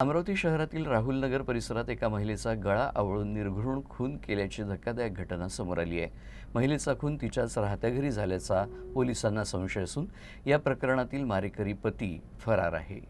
अमरावती शहरातील राहुल नगर परिसरात एका महिलेचा गळा आवळून निर्घृण खून केल्याची धक्कादायक घटना समोर आली आहे. महिलेचा खून तिच्याच राहत्या घरी झाल्याचा पोलिसांना संशय असून या प्रकरणातील मारेकरी पती फरार आहे.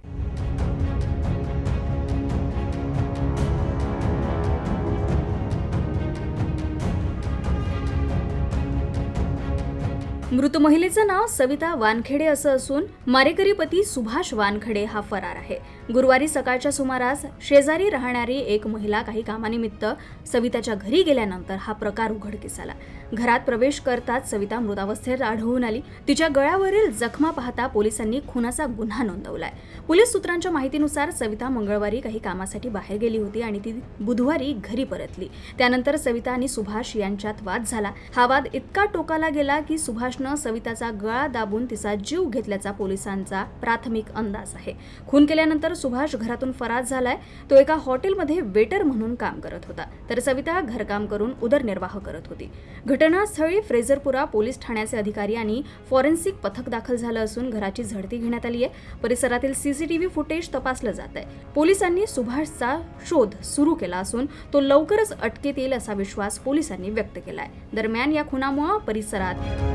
मृत महिलेचं नाव सविता वानखेडे असं असून मारेकरी पती सुभाष वानखडे हा फरार आहे. गुरुवारी सकाळच्या सुमारास शेजारी राहणारी एक महिला काही कामानिमित्त सविताच्या घरी गेल्यानंतर हा प्रकार उघडकीस आला. घरात प्रवेश करताच सविता मृतावस्थेत आढळून आली. तिच्या गळ्यावरील जखमा पाहता पोलिसांनी खुनाचा गुन्हा नोंदवलाय. पोलीस सूत्रांच्या माहितीनुसार सविता मंगळवारी काही कामासाठी बाहेर गेली होती आणि ती बुधवारी घरी परतली. त्यानंतर सविता आणि सुभाष यांच्यात वाद झाला. हा वाद इतका टोकाला गेला की सुभाष सुभाषनं सविताचा गळा दाबून तिचा जीव घेतल्याचा पोलिसांचा प्राथमिक अंदाज आहे. खून केल्यानंतर सुभाष घरातून फरार झालाय. तो एका हॉटेलमध्ये वेटर म्हणून काम करत होता. तर सविता घरकाम करून उदरनिर्वाह करत होती. घटनास्थळी फ्रेझरपुरा पोलीस ठाण्याचे अधिकारी आणि फॉरेन्सिक पथक दाखल झालं असून घराची झडती घेण्यात आली आहे. परिसरातील सीसीटीव्ही फुटेज तपासलं जात आहे. पोलिसांनी सुभाषचा शोध सुरू केला असून तो लवकरच अटकेत येईल असा विश्वास पोलिसांनी व्यक्त केला आहे दरम्यान या खुनामुळे परिसरात